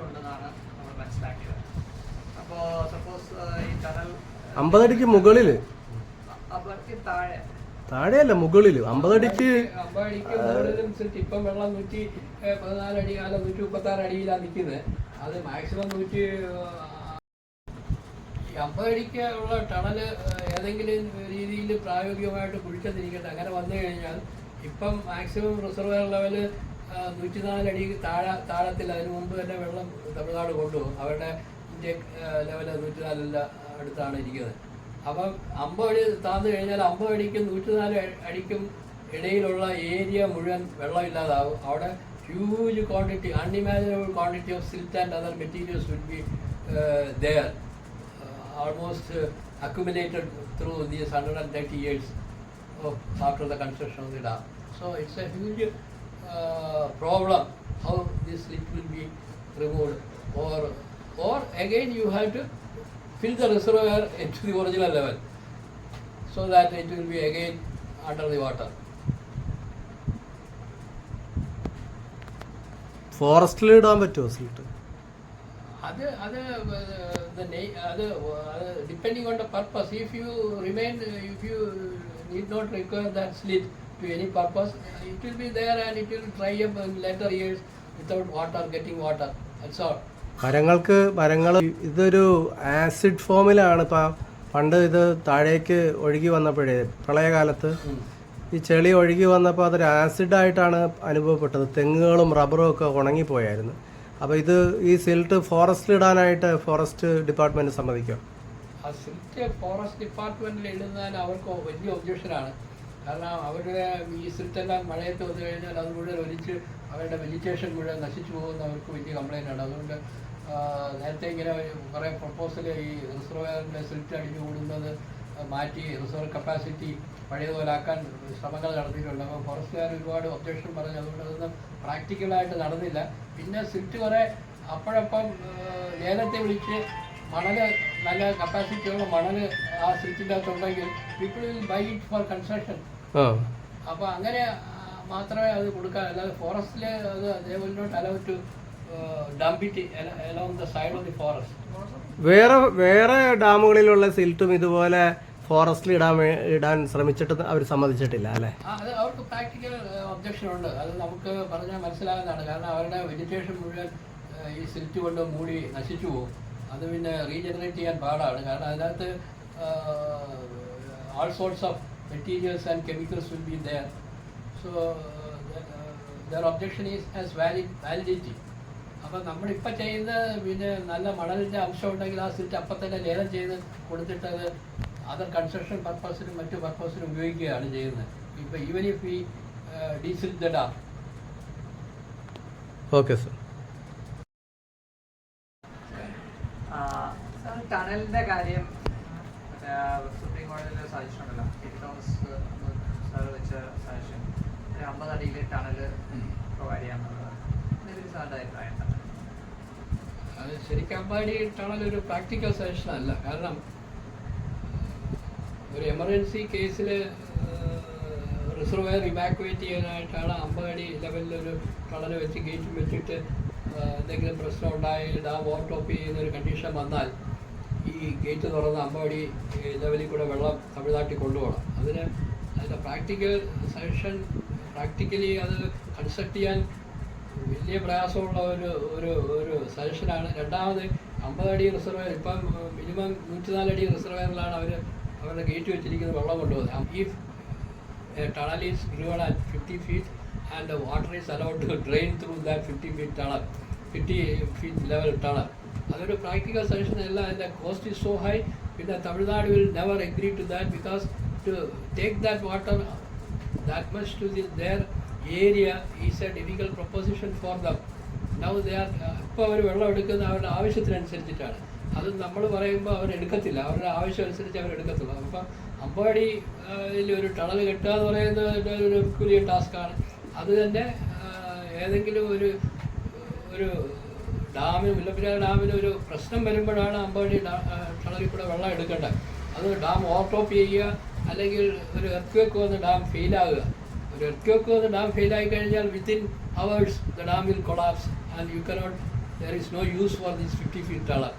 ഉണ്ടെന്നാണ് നമ്മൾ മനസ്സിലാക്കിയത്. അപ്പോൾ സപ്പോസ് ഈ ടണൽ അമ്പതടിക്ക് മുകളിൽ? താഴെ. താഴെയല്ല മുകളിൽ അമ്പതടിക്ക് സിറ്റ് ഇപ്പം വെള്ളം നൂറ്റി ഏഹ്, പതിനാല് അടി അല്ല നൂറ്റി മുപ്പത്തി ആറ് അടിയിലാണ് നിൽക്കുന്നത് അത് മാക്സിമം നൂറ്റി ഈ അമ്പതടിക്ക് ഉള്ള ടണൽ ഏതെങ്കിലും രീതിയിൽ പ്രായോഗികമായിട്ട് കുഴിച്ചെന്നിരിക്കട്ടെ അങ്ങനെ വന്നു കഴിഞ്ഞാൽ ഇപ്പം മാക്സിമം റിസർവയർ ലെവൽ നൂറ്റി നാല് അടി താഴെ താഴത്തിൽ അതിനു മുമ്പ് തന്നെ വെള്ളം തമിഴ്നാട് കൊണ്ടുപോകും. അവരുടെ ഇന്ത്യ ലെവൽ നൂറ്റി അടുത്താണ് ഇരിക്കുന്നത്. അപ്പം അമ്പത് അടി താഴ്ന്നു കഴിഞ്ഞാൽ അമ്പത് അടിക്കും നൂറ്റിനാല് അടിക്കും ഇടയിലുള്ള ഏരിയ മുഴുവൻ വെള്ളമില്ലാതാവും. അവിടെ huge quantity unimaginable quantity of silt and other materials will be there almost accumulated through these hundred and thirty years of after the construction of the dam so it's a huge problem how this lip will be removed or again you have to fill the reservoir into the original level so that it will be again under the water. ഫോറസ്റ്റിൽ ഇടാൻ പറ്റുമോ seat അത് അത് അത് depending depending on the purpose if you remain if you need not require that slit to any purpose it will be there and it will dry up in later years without water getting water. That's all. മരങ്ങൾക്ക് മരങ്ങൾ ഇതൊരു acid ഫോമിലാണ് ഇപ്പം പണ്ട് ഇത് താഴേക്ക് ഒഴുകി വന്നപ്പോഴേ പ്രളയകാലത്ത് ഈ ചെളി ഒഴുകി വന്നപ്പോൾ അതൊരു ആസിഡായിട്ടാണ് അനുഭവപ്പെട്ടത്. തെങ്ങുകളും റബ്ബറും ഒക്കെ ഉണങ്ങിപ്പോയായിരുന്നു. അപ്പോൾ ഇത് ഈ സിൽട്ട് ഫോറസ്റ്റിൽ ഇടാനായിട്ട് ഫോറസ്റ്റ് ഡിപ്പാർട്ട്മെന്റ് സമ്മതിക്കും. ആ സിൽറ്റ് ഫോറസ്റ്റ് ഡിപ്പാർട്ട്മെന്റിൽ ഇടുന്നതിന് അവർക്ക് വലിയ ഒബ്ജക്ഷനാണ് കാരണം അവരുടെ ഈ സിൽറ്റെല്ലാം മഴയത്ത് വന്നു കഴിഞ്ഞാൽ അത് മുഴുവൻ ഒലിച്ച് അവരുടെ വെജിറ്റേഷൻ മുഴുവൻ നശിച്ചു പോകുന്ന അവർക്ക് വലിയ കംപ്ലൈന്റ് ആണ്. അതുകൊണ്ട് നേരത്തെ ഇങ്ങനെ കുറേ പ്രപ്പോസൽ ഈ റിസർവറിന്റെ സിൽറ്റ് അടിഞ്ഞു കൂടുന്നത് മാറ്റി റിസർവ് കപ്പാസിറ്റി പഴയതുപോലെ ആക്കാൻ ശ്രമങ്ങൾ നടത്തിയിട്ടുണ്ട്. അപ്പോൾ ഫോറസ്റ്റുകാർ ഒരുപാട് ഒബ്ജക്ഷൻ പറഞ്ഞു. അതുകൊണ്ട് അതൊന്നും പ്രാക്ടിക്കലായിട്ട് നടന്നില്ല. പിന്നെ സിൽറ്റ് കുറേ അപ്പോഴപ്പം നേരത്തെ വിളിച്ച് മണൽ നല്ല കപ്പാസിറ്റിയുള്ള മണൽ ആ സിറ്റിന്റെ അകത്തുണ്ടെങ്കിൽ people will buy it for construction ആ. അപ്പോൾ അങ്ങനെ മാത്രമേ അത് കൊടുക്കാൻ അല്ലാതെ ഫോറസ്റ്റിൽ അത് അതേപോലോട്ട് will not to dump it along the side of the forest വേറെ വേറെ ഡാമുകളിലുള്ള സിൽട്ടും ഇതുപോലെ ഫോറസ്റ്റിൽ ഇടാൻ ഇടാൻ ശ്രമിച്ചിട്ട് അവർ സമ്മതിച്ചിട്ടില്ല അല്ലേ? അത് അവർക്ക് പ്രാക്ടിക്കൽ ഒബ്ജക്ഷൻ ഉണ്ട്. അത് നമുക്ക് പറഞ്ഞാൽ മനസ്സിലാകുന്നതാണ്. കാരണം അവരുടെ വെജിറ്റേഷൻ മുഴുവൻ ഈ സിൽറ്റ് കൊണ്ട് മൂടി നശിച്ചു പോകും. അത് പിന്നെ റീജനറേറ്റ് ചെയ്യാൻ പാടാണ്. കാരണം അതിനകത്ത് all sorts of materials and chemicals will be there so there objection is as valid validity. അപ്പം നമ്മളിപ്പോൾ ചെയ്യുന്ന പിന്നെ നല്ല മണലിന്റെ അംശം ഉണ്ടെങ്കിൽ ആ സിറ്റ് അപ്പം തന്നെ ലേലം ചെയ്ത് കൊടുത്തിട്ട് അത് അതർ കൺസ്ട്രക്ഷൻ പർപ്പസിനും മറ്റു പർപ്പസിനും ഉപയോഗിക്കുകയാണ് ചെയ്യുന്നത്. ഇപ്പോൾ ഈവൻ ഇഫ് ഈ ഡീസിൽ ദ ഡാം ഓക്കെ സർ ടണലിന്റെ കാര്യം കെ ടി തോമസ് സാർ വെച്ച സജഷൻ ഒരു അമ്പത് അടിയിൽ ടണൽ പ്രൊവൈഡ് ചെയ്യാന്നുള്ളത് ഇതിൽ സാറിന്റെ അഭിപ്രായം എന്താണ്? അത് ശരിക്കും അമ്പാടി ടണൽ ഒരു പ്രാക്ടിക്കൽ സജഷൻ അല്ല. കാരണം ഒരു എമർജൻസി കേസിൽ റിസർവയർ ഇവാക്യുവേറ്റ് ചെയ്യാനായിട്ടാണ് അമ്പാടി ലെവലിൽ ഒരു ടണൽ വെച്ച് ഗേറ്റ് വെച്ചിട്ട് എന്തെങ്കിലും പ്രശ്നം ഉണ്ടായി ഡാം ഓവർ ടോപ്പ് ചെയ്യുന്ന ഒരു കണ്ടീഷൻ വന്നാൽ ഈ ഗേറ്റ് തുറന്ന് അമ്പാടി ലെവലിൽ കൂടെ വെള്ളം തമിഴ്നാട്ടിൽ കൊണ്ടുപോകണം. അതിന് അതിന്റെ പ്രാക്ടിക്കൽ സജഷൻ പ്രാക്ടിക്കലി അത് കൺസ്ട്രക്ട് ചെയ്യാൻ വലിയ പ്രയാസമുള്ള ഒരു ഒരു ഒരു സജഷനാണ് രണ്ടാമത് അടി റിസർവയർ ഇപ്പം മിനിമം നൂറ്റിനാലടി റിസർവയറിലാണ് അവർ അവരുടെ ഗേറ്റ് വെച്ചിരിക്കുന്നത് വെള്ളം കൊണ്ടുപോകുന്നത്. ഈ tunnel is given at fifty feet and water is allowed to drain through that fifty feet tunnel fifty feet level tunnel അതൊരു പ്രാക്ടിക്കൽ സൊല്യൂഷൻ അല്ല. അതിന്റെ കോസ്റ്റ് ഈസ് സോ ഹൈ പിന്നെ Tamil Nadu will never agree to that because to take that water that much to the, their area is a difficult proposition for the now are, ഇപ്പോൾ അവർ വെള്ളം എടുക്കുന്ന അവരുടെ ആവശ്യത്തിനനുസരിച്ചിട്ടാണ്. അത് നമ്മൾ പറയുമ്പോൾ അവർ എടുക്കത്തില്ല. അവരുടെ ആവശ്യം അനുസരിച്ച് അവർ എടുക്കത്തുള്ളൂ. അപ്പം അമ്പാടി ഒരു ടണൽ കെട്ടുക എന്ന് പറയുന്നത് ഒരു വലിയ ടാസ്ക്കാണ് അത് തന്നെ ഏതെങ്കിലും ഒരു ഒരു ഡാമിന് മുല്ലപ്പെരിയാർ ഡാമിന് ഒരു പ്രശ്നം വരുമ്പോഴാണ് അമ്പാടി ടണലിൽ കൂടെ വെള്ളം എടുക്കേണ്ടത്. അത് ഡാം ഓവർടോപ്പ് ചെയ്യുക അല്ലെങ്കിൽ ഒരു എർത്ത് വന്ന് ഡാം ഫെയിലാകുക ഒരു എർത്ത് വന്ന് ഡാം ഫെയിലായി കഴിഞ്ഞാൽ within hours the dam will collapse and you cannot there is no use for this fifty feet tunnel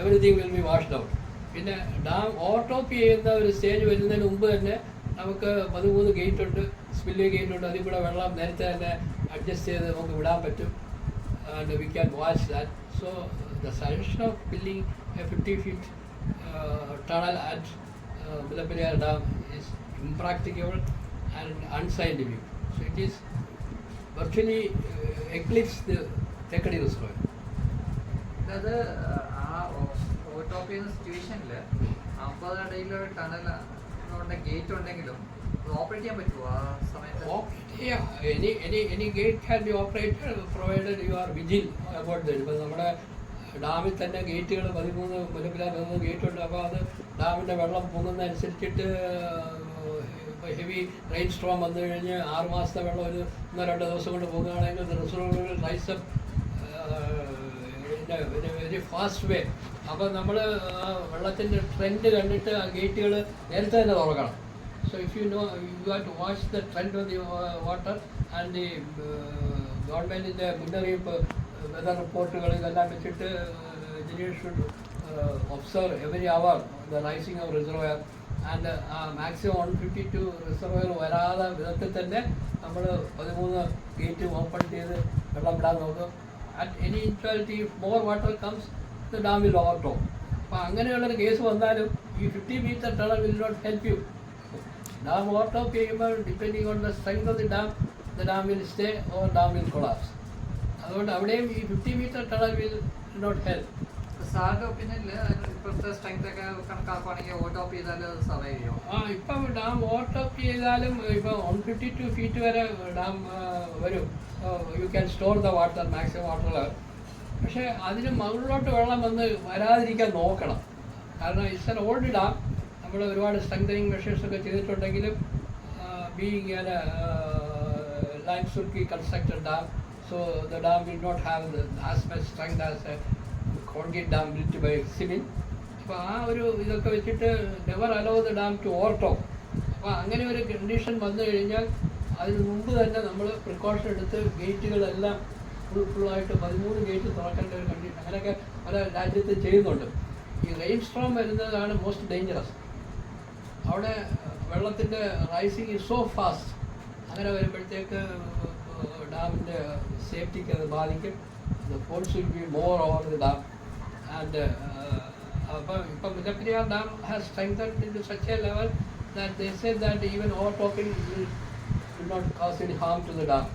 everything will be washed out പിന്നെ ഡാം ഓവർടോപ്പ് ചെയ്യുന്ന ഒരു സ്റ്റേജ് വരുന്നതിന് മുമ്പ് തന്നെ നമുക്ക് പതിമൂന്ന് ഗേറ്റ് ഉണ്ട് സ്പില്ലേ ഗേറ്റ് ഉണ്ട്. അതിൽ കൂടെ വെള്ളം നേരത്തെ തന്നെ അഡ്ജസ്റ്റ് ചെയ്ത് നമുക്ക് വിടാൻ പറ്റും. and we can watch that so the suggestion of building a fifty feet tunnel at Mullaperiyar dam is impractical and unscientific so it is virtually eclipse the Thekkady reserve അത് ആ ഓവർടോപ്പ് ചെയ്യുന്ന സിറ്റുവേഷനിൽ അമ്പത് അടിയിലൊരു ടണൽ ഗേറ്റ് ഉണ്ടെങ്കിലും any any any gate can be operated provided you are vigil about that. ഇപ്പം നമ്മുടെ ഡാമിൽ തന്നെ ഗേറ്റുകൾ പതിമൂന്ന് മുലപ്പിലാ പതിമൂന്ന് ഗേറ്റ് ഉണ്ട് അപ്പോൾ അത് ഡാമിന്റെ വെള്ളം പൊങ്ങുന്നതനുസരിച്ചിട്ട് ഹെവി റെയിൻ സ്ട്രോം വന്നു കഴിഞ്ഞ് ആറ് മാസത്തെ വെള്ളം ഒരു ഒന്നോ രണ്ടോ ദിവസം കൊണ്ട് പോകുകയാണെങ്കിൽ റിസർവുകൾ rise up very fast way അപ്പോൾ നമ്മൾ വെള്ളത്തിന്റെ ട്രെൻഡ് കണ്ടിട്ട് ആ ഗേറ്റുകൾ നേരത്തെ തന്നെ തുറക്കണം. So if you know, you have to watch the trend of the uh, water and the ഗവൺമെന്റിന്റെ മുന്നറിയിപ്പ് വെതർ റിപ്പോർട്ടുകൾ ഇതെല്ലാം വെച്ചിട്ട് engineer should observe every hour the rising of reservoir and maximum one fifty two reservoir വരാതെ വിധത്തിൽ തന്നെ നമ്മൾ പതിമൂന്ന് ഗേറ്റ് ഓപ്പൺ ചെയ്ത് വെള്ളം വിടാൻ നോക്കും. At any inequality more water comes the dam will over top അപ്പോൾ അങ്ങനെയുള്ളൊരു കേസ് വന്നാലും ഈ fifty metre tunnel will not help you dam water ചെയ്യുമ്പോൾ depending on the strength of the dam, the dam will stay or dam will collapse. അതുകൊണ്ട് അവിടെയും ഈ fifty metre tunnel will not help സാറിന്റെ ഒപ്പീനിയനിൽ ഇപ്പോഴത്തെ strength ഒക്കെ കണക്കാക്കുവാണെങ്കിൽ ഓവർടോപ്പ് ചെയ്താൽ survive ചെയ്യുമോ? ആ ഇപ്പം ഡാം ഓവർടോപ്പ് ചെയ്താലും ഇപ്പം വൺ ഫിഫ്റ്റി ടു ഫീറ്റ് വരെ ഡാം വരും. You can store the water maximum water പക്ഷേ അതിന് മുകളിലോട്ട് വെള്ളം വന്ന് വരാതിരിക്കാൻ നോക്കണം. കാരണം ഇറ്റ്സ് എൻ ഓൾഡ് ഡാം നമ്മൾ ഒരുപാട് സ്ട്രെങ്തനിങ് മെഷേഴ്സ് ചെയ്തിട്ടുണ്ടെങ്കിലും being an line surkhi constructed dam so the dam will not have as much strength as a concrete dam built by cement അപ്പോൾ ആ ഒരു ഇതൊക്കെ വെച്ചിട്ട് never allow the dam to overtop അപ്പോൾ അങ്ങനെ ഒരു കണ്ടീഷൻ വന്നു കഴിഞ്ഞാൽ അതിന് മുമ്പ് തന്നെ നമ്മൾ പ്രിക്കോഷൻ എടുത്ത് ഗേറ്റുകളെല്ലാം ഫുൾ ഫുള്ളായിട്ട് പതിമൂന്ന് ഗേറ്റ് തുറക്കേണ്ട ഒരു കണ്ടീഷൻ അങ്ങനെയൊക്കെ പല രാജ്യത്ത് ചെയ്യുന്നുണ്ട്. ഈ റെയിൻ സ്ട്രോം വരുന്നതാണ് മോസ്റ്റ് ഡേഞ്ചറസ് അവിടെ വെള്ളത്തിന്റെ റൈസിങ് സോ ഫാസ്റ്റ് അങ്ങനെ വരുമ്പോഴത്തേക്ക് ഡാമിന്റെ സേഫ്റ്റിക്ക് അത് ബാധിക്കും. The force will be more over the dam and അപ്പം ഇപ്പം Mullaperiyar dam has strengthen in to such a level that they say that even over topping will not cause any harm to the dam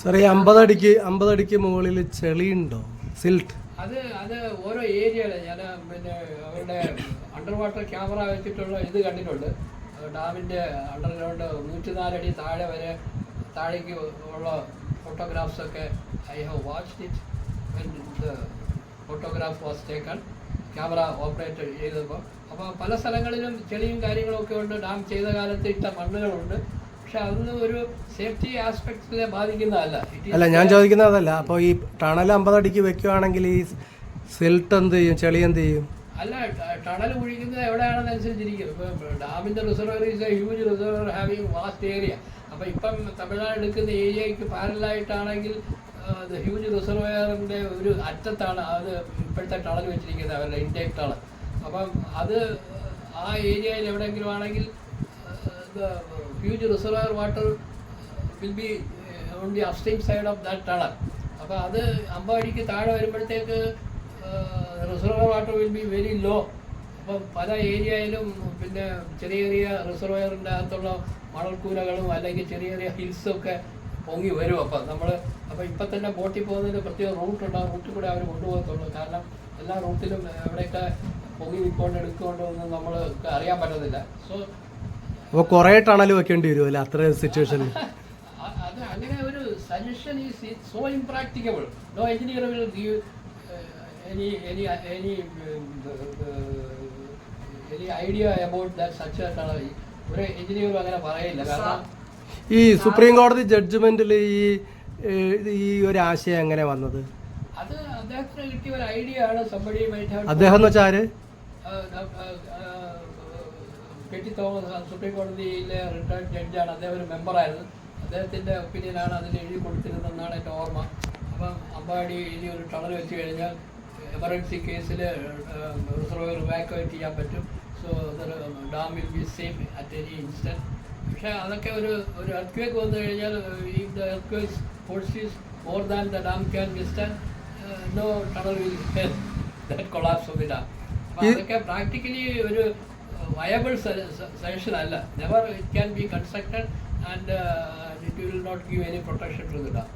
sir ഈ അമ്പതടിക്ക് അമ്പതടിക്ക് മുകളിൽ ചെളിയുണ്ടോ? Silt അത് അത് ഓരോ ഏരിയയിലെ ഞാൻ പിന്നെ അവരുടെ അണ്ടർ വാട്ടർ ക്യാമറ വെച്ചിട്ടുള്ള ഇത് കണ്ടിട്ടുണ്ട്. ഡാമിന്റെ അണ്ടർഗ്രൗണ്ട് നൂറ്റിനാലടി താഴെ വരെ താഴേക്ക് ഉള്ള ഫോട്ടോഗ്രാഫ്സ് ഒക്കെ I have watched it when the photograph was taken camera operate ചെയ്തപ്പോൾ. അപ്പോൾ പല സ്ഥലങ്ങളിലും ചെളിയും കാര്യങ്ങളൊക്കെ ഉണ്ട്. ഡാം ചെയ്ത കാലത്ത് ഇട്ട മണ്ണുകളുണ്ട്. പക്ഷെ അതൊന്നും ഒരു സേഫ്റ്റി ആസ്പെക്ട്സിനെ ബാധിക്കുന്നതല്ല. അല്ല ഞാൻ ചോദിക്കുന്നത് അതല്ല അപ്പോൾ ഈ ടണൽ അമ്പതടിക്ക് വെക്കുവാണെങ്കിൽ ഈ സിൽട്ട് എന്ത് ചെയ്യും? ചെളി എന്ത് ചെയ്യും? അല്ല ടണൽ കുഴിക്കുന്നത് എവിടെയാണെന്ന് അനുസരിച്ചിരിക്കും. ഇപ്പം ഡാമിന്റെ reservoir is a huge reservoir having vast area അപ്പം ഇപ്പം തമിഴ്നാട് എടുക്കുന്ന ഏരിയയ്ക്ക് പാരലായിട്ടാണെങ്കിൽ ഹ്യൂജ് റിസർവയറിന്റെ ഒരു അറ്റത്താണ് അത് ഇപ്പോഴത്തെ ടണൽ വെച്ചിരിക്കുന്നത് അവരുടെ ഇൻടേക്ക് ടണൽ. അപ്പം അത് ആ ഏരിയയിൽ എവിടെയെങ്കിലും ആണെങ്കിൽ huge reservoir water will be on the upstream side of that tunnel അപ്പോൾ അത് അമ്പടിക്ക് താഴെ വരുമ്പോഴത്തേക്ക് reservoir water will be very low അപ്പം പല ഏരിയയിലും പിന്നെ ചെറിയ ചെറിയ റിസർവയറിന്റെ അകത്തുള്ള മണൽക്കൂരകളും അല്ലെങ്കിൽ ചെറിയ ചെറിയ ഹിൽസും ഒക്കെ പൊങ്ങി വരും. അപ്പം നമ്മൾ അപ്പോൾ ഇപ്പം തന്നെ ബോട്ടിൽ പോകുന്നതിന് പ്രത്യേക റൂട്ടുണ്ട് ആ റൂട്ടിൽ കൂടെ അവർ കൊണ്ടുപോകത്തുള്ളൂ. കാരണം എല്ലാ റൂട്ടിലും എവിടെയൊക്കെ പൊങ്ങി നിൽക്കൊണ്ട് എടുക്കുകൊണ്ടോ ഒന്നും നമ്മൾ അറിയാൻ പറ്റത്തില്ല. സോ അപ്പോൾ കുറേ ടണൽ വെക്കേണ്ടി വരുമല്ലേ അത്ര സിറ്റുവേഷനിൽ അ- അത് അങ്ങനെ ഒരു suggestion is so impracticable no engineer will give any any any any idea about that such tunnel ഒരു എഞ്ചിനീയറും അങ്ങനെ പറയില്ല. കാരണം ഈ സുപ്രീം കോടതി ജഡ്ജ്മെന്റിൽ ഈ ഈ ഒരു ആശയം എങ്ങനെ വന്നത്? അത് അദ്ദേഹത്തിന് കിട്ടിയ ഒരു ഐഡിയ ആണ്. സംബടി അദ്ദേഹം എന്ന് വെച്ചാൽ ആര്? കെ ടി തോമസ് സുപ്രീം കോടതിയിലെ റിട്ടയർഡ് ജഡ്ജാണ് അദ്ദേഹം ഒരു മെമ്പറായിരുന്നു അദ്ദേഹത്തിന്റെ ഒപ്പീനിയനാണ് അതിൽ എഴുതി കൊടുത്തിരുന്നതെന്നാണ് എന്റെ ഓർമ്മ. അപ്പം അമ്പാടി ഇനി ഒരു ടണൽ വെച്ച് കഴിഞ്ഞാൽ എമർജൻസി കേസിൽ റിസർവർ ഇവാക്യുവേറ്റ് ചെയ്യാൻ പറ്റും. So dam will be safe at any instant പക്ഷേ അതൊക്കെ ഒരു ഒരു എർത്ത് വന്നു കഴിഞ്ഞാൽ if the earth forces more than the dam can withstand no tunnel will that collapse of the dam അപ്പോൾ അതൊക്കെ പ്രാക്ടിക്കലി ഒരു വയബിൾ സജഷൻ അല്ല. Never it can be constructed and it will not give any protection to the dam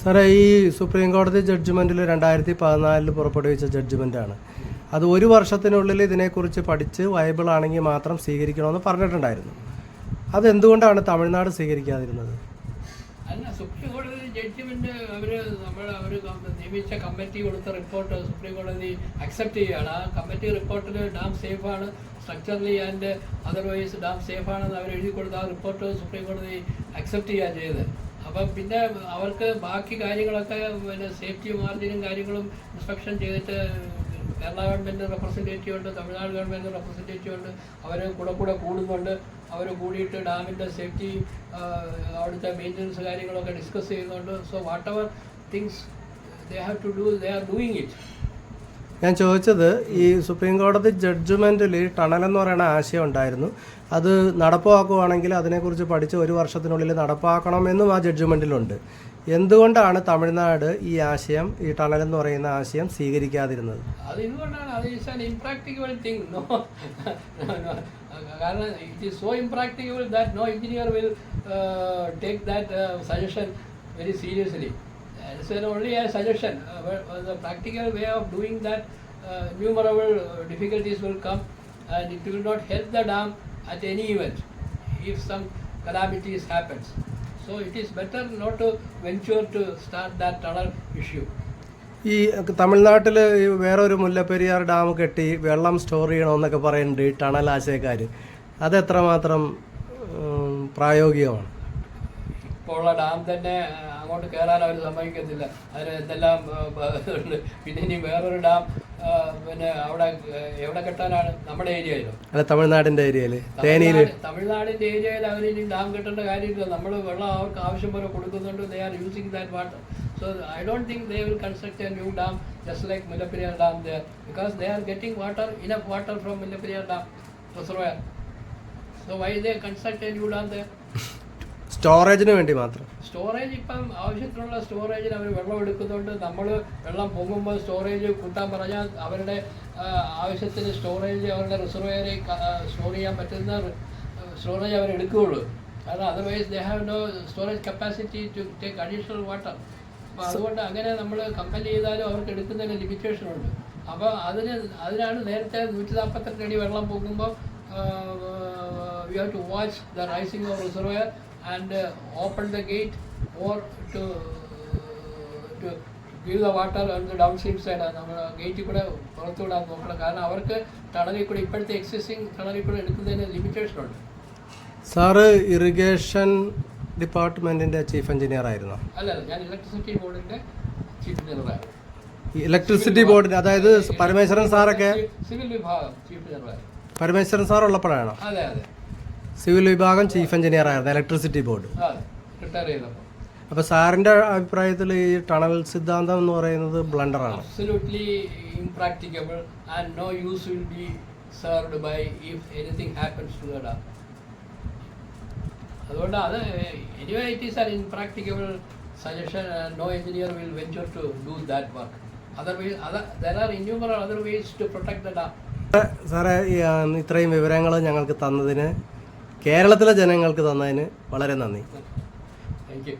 സാറേ ഈ supreme കോടതി ജഡ്ജ്മെന്റിൽ രണ്ടായിരത്തി പതിനാലിൽ പുറപ്പെടുവിച്ച ജഡ്ജ്മെന്റാണ് അത് ഒരു വർഷത്തിനുള്ളിൽ ഇതിനെക്കുറിച്ച് പഠിച്ച് വയബിൾ ആണെങ്കിൽ മാത്രം സ്വീകരിക്കണമെന്ന് പറഞ്ഞിട്ടുണ്ടായിരുന്നു. അതെന്തുകൊണ്ടാണ് തമിഴ്നാട് സ്വീകരിക്കാതിരുന്നത്? അല്ല സുപ്രീം കോടതി ജഡ്ജ്മെന്റ് അവർ നമ്മൾ അവർ നിയമിച്ച കമ്മിറ്റി കൊടുത്ത റിപ്പോർട്ട് സുപ്രീം കോടതി അക്സെപ്റ്റ് ചെയ്യുകയാണ്. ആ കമ്മിറ്റി റിപ്പോർട്ടിൽ ഡാം സേഫ് ആണ്. Structurally and otherwise dam safe ആണെന്ന് അവർ എഴുതി കൊടുത്ത ആ റിപ്പോർട്ട് സുപ്രീം കോടതി അക്സെപ്റ്റ് ചെയ്യുകയാണ് ചെയ്തത്. അപ്പം പിന്നെ അവർക്ക് ബാക്കി കാര്യങ്ങളൊക്കെ പിന്നെ സേഫ്റ്റി മാർജിനും കാര്യങ്ങളും ഇൻസ്പെക്ഷൻ ചെയ്തിട്ട് കേരള ഗവൺമെന്റ് റെപ്രസെന്റേറ്റീവ് ഉണ്ട് തമിഴ്നാട് ഗവൺമെന്റ് റെപ്രസെന്റേറ്റീവ് ഉണ്ട് അവർ കൂടെ കൂടെ കൂടുന്നുണ്ട്. അവർ കൂടിയിട്ട് ഡാമിന്റെ സേഫ്റ്റി അവിടുത്തെ മെയിന്റനൻസ് കാര്യങ്ങളൊക്കെ ഡിസ്കസ് ചെയ്യുന്നുണ്ട്. So whatever things they have to do they are doing it ഞാൻ ചോദിച്ചത് ഈ സുപ്രീം കോടതി ജഡ്ജ്മെന്റിൽ ടണൽ എന്ന് പറയുന്ന ആശയം ഉണ്ടായിരുന്നു. അത് നടപ്പാക്കുവാണെങ്കിൽ അതിനെക്കുറിച്ച് പഠിച്ച് ഒരു വർഷത്തിനുള്ളിൽ നടപ്പാക്കണമെന്നും ആ ജഡ്ജ്മെന്റിലുണ്ട് എന്തുകൊണ്ടാണ് തമിഴ്നാട് ഈ ആശയം ഈ ടണൽ എന്ന് പറയുന്ന ആശയം സ്വീകരിക്കാതിരുന്നത്? അത് എന്തുകൊണ്ടാണ്? അത് ഈസ് ആൻ നോ കാരണം it is so that no engineer will take that suggestion very seriously it's only Uh, the practical way of doing that, uh, numerable difficulties will come and it will not help the dam at any event if some calamities happens. So it is better not to venture to start that tunnel issue. ഈ തമിഴ്നാട്ടിൽ വേറൊരു Mullaperiyar dam കെട്ടി വെള്ളം store ചെയ്യണമെന്നൊക്കെ പറയുന്നുണ്ട് ഈ tunnel ആശയക്കാർ അതെത്രമാത്രം പ്രായോഗികമാണ് ഇപ്പോൾ ഉള്ള dam തന്നെ അങ്ങോട്ട് കയറാൻ അവർ സമ്മതിക്കത്തില്ല. അതിന് എന്തെല്ലാം പിന്നെ ഇനി വേറൊരു ഡാം പിന്നെ അവിടെ എവിടെ കെട്ടാനാണ് നമ്മുടെ ഏരിയയിലോ അല്ല തമിഴ്നാടിന്റെ ഏരിയയിൽ തേനിയിൽ തമിഴ്നാടിന്റെ ഏരിയയിൽ അവർ ഇനി ഡാം കെട്ടേണ്ട കാര്യമില്ല. നമ്മൾ വെള്ളം അവർക്ക് ആവശ്യം പോലെ കൊടുക്കുന്നുണ്ട്. They are using that water so I don't think they will construct a new dam just like Mullaperiyar dam there because they are getting water enough water from Mullaperiyar dam reservoir so why they construct a new dam there സ്റ്റോറേജിന് വേണ്ടി മാത്രം. Storage ഇപ്പം ആവശ്യത്തിനുള്ള സ്റ്റോറേജിൽ അവർ വെള്ളം എടുക്കുന്നുണ്ട്. നമ്മൾ വെള്ളം പൊങ്ങുമ്പോൾ storage കൂട്ടാൻ പറഞ്ഞാൽ അവരുടെ ആവശ്യത്തിന് സ്റ്റോറേജ് അവരുടെ റിസർവയറിൽ സ്റ്റോർ ചെയ്യാൻ പറ്റുന്ന സ്റ്റോറേജ് അവർ എടുക്കുകയുള്ളൂ. കാരണം otherwise they have no storage capacity to take additional water അപ്പോൾ അതുകൊണ്ട് അങ്ങനെ നമ്മൾ കമ്പൽ ചെയ്താലും അവർക്ക് എടുക്കുന്നതിന് ലിമിറ്റേഷൻ ഉണ്ട്. അപ്പോൾ അതിന് അതിനാണ് നേരത്തെ നൂറ്റി നാൽപ്പത്തെട്ട് അടി വെള്ളം പൊങ്ങുമ്പോൾ you have to watch the rising of reservoir and open the gate or to to give the water on the downstream side നമ്മൾ ഗേറ്റിൽ കൂടെ പുറത്തു വിടാൻ നോക്കണം. കാരണം അവർക്ക് ടണലിൽ കൂടെ ഇപ്പോഴത്തെ എക്സിസ്റ്റിംഗ് ടണലിൽ കൂടെ എടുക്കുന്നതിന് ലിമിറ്റേഷൻ ഉണ്ട്. സാറ് ഇറിഗേഷൻ ഡിപ്പാർട്ട്മെന്റിന്റെ ചീഫ് എഞ്ചിനീയർ ആയിരുന്നു. അല്ല ഞാൻ ഇലക്ട്രിസിറ്റി ബോർഡിന്റെ ചീഫ് എഞ്ചിനീയറായിരുന്നു ഇലക്ട്രിസിറ്റി ബോർഡിന്റെ അതായത് പരമേശ്വരൻ സാറൊക്കെ സിവിൽ വിഭാഗം ചീഫ് എഞ്ചിനീയറായിരുന്നു പരമേശ്വരൻ സാർ ഉള്ളപ്പോഴാണോ അതെ അതെ. സിവിൽ വിഭാഗം ചീഫ് എഞ്ചിനീയർ ആയിരുന്നു ഇലക്ട്രിസിറ്റി ബോർഡ് അപ്പൊ റിട്ടയർ ചെയ്തപ്പോൾ അപ്പോൾ സാറിന്റെ അഭിപ്രായത്തിൽ ഈ ടണൽ സിദ്ധാന്തം എന്ന് പറയുന്നത് ബ്ലണ്ടറാണ് ആണ്. Impracticable and no use. അതുകൊണ്ട് അത് anyway it is an impracticable suggestion no engineer will venture to do that work otherwise other there are innumerable other ways to protect the dam സാറേ ഇത്രയും വിവരങ്ങൾ ഞങ്ങൾക്ക് തന്നതിന് കേരളത്തിലെ ജനങ്ങൾക്ക് തന്നതിന് വളരെ നന്ദി. Thank you